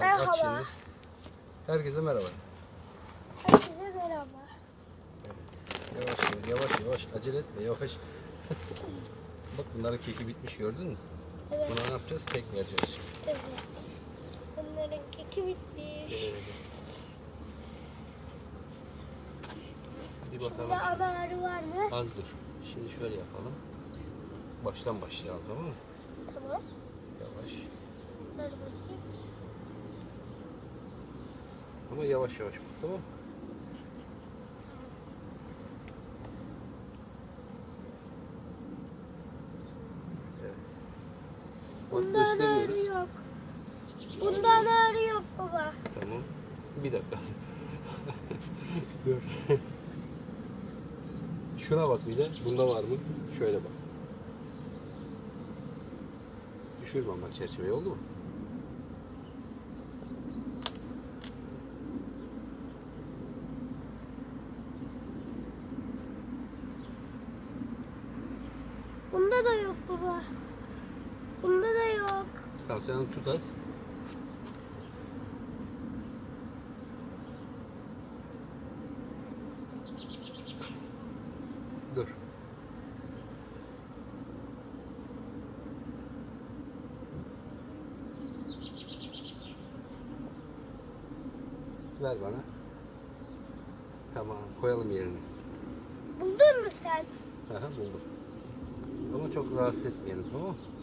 Tamam, aç Merhaba. şimdi. Herkese merhaba. Herkese merhaba. Yavaş yavaş yavaş yavaş acele etme yavaş. Bak bunların keki bitmiş gördün mü? Evet. Buna ne yapacağız? Kek vereceğiz şimdi. Evet. Bunların keki bitmiş. Bir Şimdi bakalım. ana arı var mı? Az dur. Şimdi şöyle yapalım. Baştan başlayalım tamam mı? Tamam. Yavaş. Dur bakayım. Ama yavaş yavaş bak tamam mı? Evet. Bak Bunda ana arı gösteriyoruz. yok. Bunda ana arı yok baba. Tamam. Bir dakika. Dur. Şuna bak bir de. Bunda var mı? Şöyle bak. Düşürme ama çerçeveyi oldu mu? Bunda da yok baba. Bunda da yok. Tamam sen tut az. Dur. Ver bana. Tamam koyalım yerine. Buldun mu sen? Aha buldum. Çok rahatsız etmeyelim tamam mı?